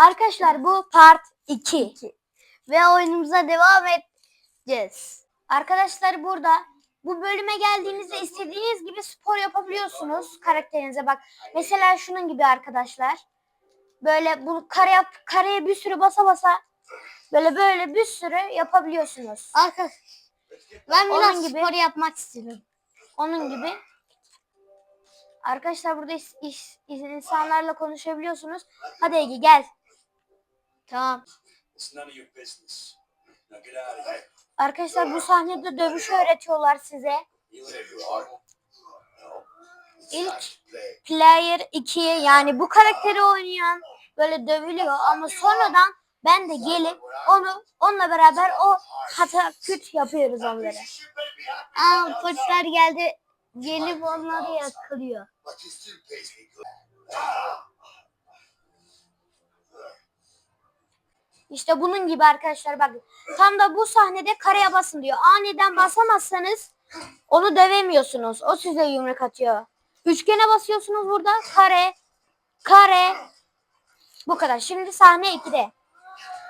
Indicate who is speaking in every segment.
Speaker 1: Arkadaşlar bu part 2.
Speaker 2: Ve oyunumuza devam edeceğiz.
Speaker 1: Arkadaşlar burada bu bölüme geldiğinizde istediğiniz gibi spor yapabiliyorsunuz karakterinize bak. Mesela şunun gibi arkadaşlar. Böyle bu kare yap, kareye bir sürü basa basa böyle böyle bir sürü yapabiliyorsunuz.
Speaker 2: Arkadaşlar ben
Speaker 1: Onun gibi.
Speaker 2: spor yapmak istiyorum.
Speaker 1: Onun gibi. Arkadaşlar burada is- is- insanlarla konuşabiliyorsunuz. Hadi Ege gel.
Speaker 2: Tamam.
Speaker 3: It's none of your business. Now get out of here.
Speaker 1: Arkadaşlar bu sahnede dövüş öğretiyorlar size.
Speaker 3: You. No.
Speaker 1: İlk
Speaker 3: Play.
Speaker 1: Player 2 yani bu karakteri oynayan böyle dövülüyor ama sonradan ben de gelip onu onunla beraber o hata küt yapıyoruz onları.
Speaker 2: Aa polisler geldi. Gelip onları yakalıyor.
Speaker 1: İşte bunun gibi arkadaşlar bakın. Tam da bu sahnede kareye basın diyor. Aniden basamazsanız onu dövemiyorsunuz. O size yumruk atıyor. Üçgene basıyorsunuz burada. Kare, kare. Bu kadar. Şimdi sahne 2'de.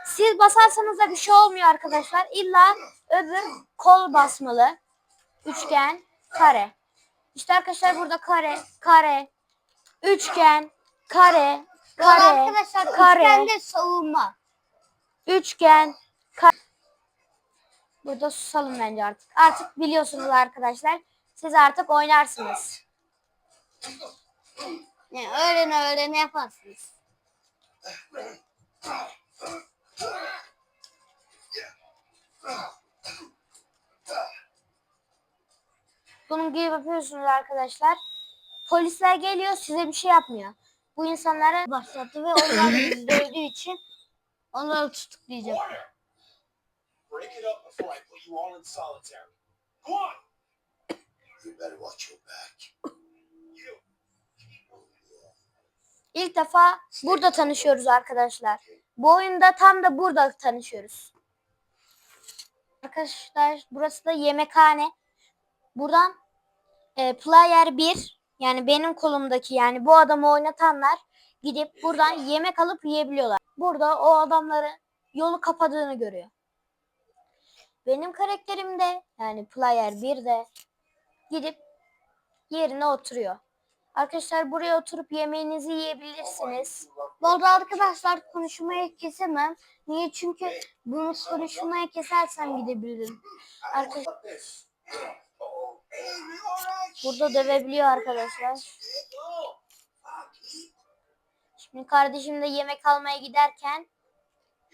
Speaker 1: Siz basarsanız da bir şey olmuyor arkadaşlar. İlla öbür kol basmalı. Üçgen, kare. İşte arkadaşlar burada kare, kare, üçgen, kare, kare,
Speaker 2: arkadaşlar
Speaker 1: kare.
Speaker 2: üçgende savunma.
Speaker 1: Üçgen. Burada susalım bence artık. Artık biliyorsunuz arkadaşlar. Siz artık oynarsınız.
Speaker 2: Yani öğrene öğrene yaparsınız.
Speaker 1: Bunun gibi yapıyorsunuz arkadaşlar. Polisler geliyor size bir şey yapmıyor. Bu insanlara
Speaker 2: Başlattı ve onlar dövdüğü için onları tutuklayacak.
Speaker 3: Break it up before I put you all in solitary. Go on. You better watch your back. You.
Speaker 1: ilk defa burada tanışıyoruz arkadaşlar. Bu oyunda tam da burada tanışıyoruz. Arkadaşlar burası da yemekhane. Buradan e, player 1 yani benim kolumdaki yani bu adamı oynatanlar gidip buradan yemek alıp yiyebiliyorlar. Burada o adamların yolu kapadığını görüyor. Benim karakterim de yani player 1 de gidip yerine oturuyor. Arkadaşlar buraya oturup yemeğinizi yiyebilirsiniz.
Speaker 2: Bu arada arkadaşlar konuşmayı kesemem. Niye? Çünkü bunu konuşmaya kesersem gidebilirim.
Speaker 1: Arkadaşlar burada dövebiliyor arkadaşlar. Şimdi kardeşim de yemek almaya giderken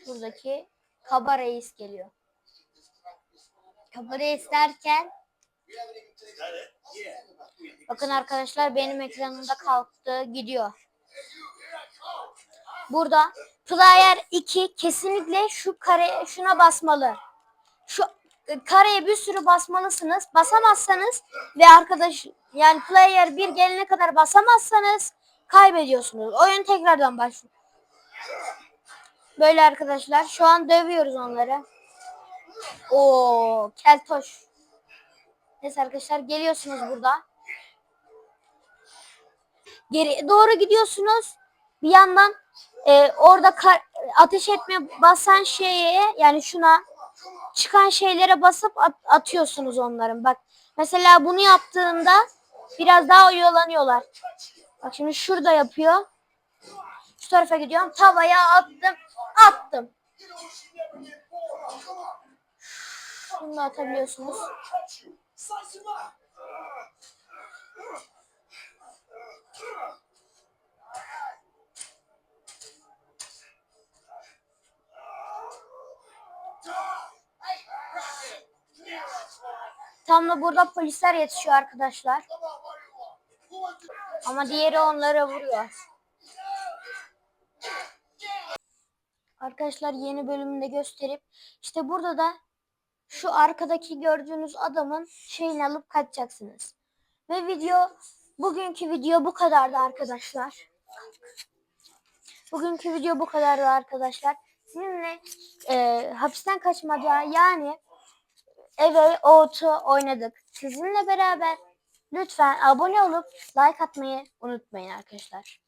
Speaker 1: buradaki kaba reis geliyor.
Speaker 2: Kamerayı isterken
Speaker 3: Is that it? Yeah.
Speaker 1: Bakın arkadaşlar benim ekranımda kalktı gidiyor. Burada player 2 kesinlikle şu kare şuna basmalı. Şu kareye bir sürü basmalısınız. Basamazsanız ve arkadaş yani player 1 gelene kadar basamazsanız kaybediyorsunuz. Oyun tekrardan başlıyor. Böyle arkadaşlar şu an dövüyoruz onları. Oo, keltoş. Neyse arkadaşlar geliyorsunuz burada. Geri doğru gidiyorsunuz. Bir yandan e, orada kar- ateş etme basan şeye yani şuna çıkan şeylere basıp at- atıyorsunuz onların. Bak mesela bunu yaptığında biraz daha oyalanıyorlar. Bak şimdi şurada yapıyor. Şu tarafa gidiyorum. Tavaya attım. Attım. Şunu da atabiliyorsunuz. Tam da burada polisler yetişiyor arkadaşlar. Ama diğeri onlara vuruyor. Arkadaşlar yeni bölümünde gösterip işte burada da şu arkadaki gördüğünüz adamın şeyini alıp kaçacaksınız. Ve video bugünkü video bu kadardı arkadaşlar. Bugünkü video bu kadardı arkadaşlar. Sizinle e, hapisten kaçmaca yani eve otu oynadık. Sizinle beraber lütfen abone olup like atmayı unutmayın arkadaşlar.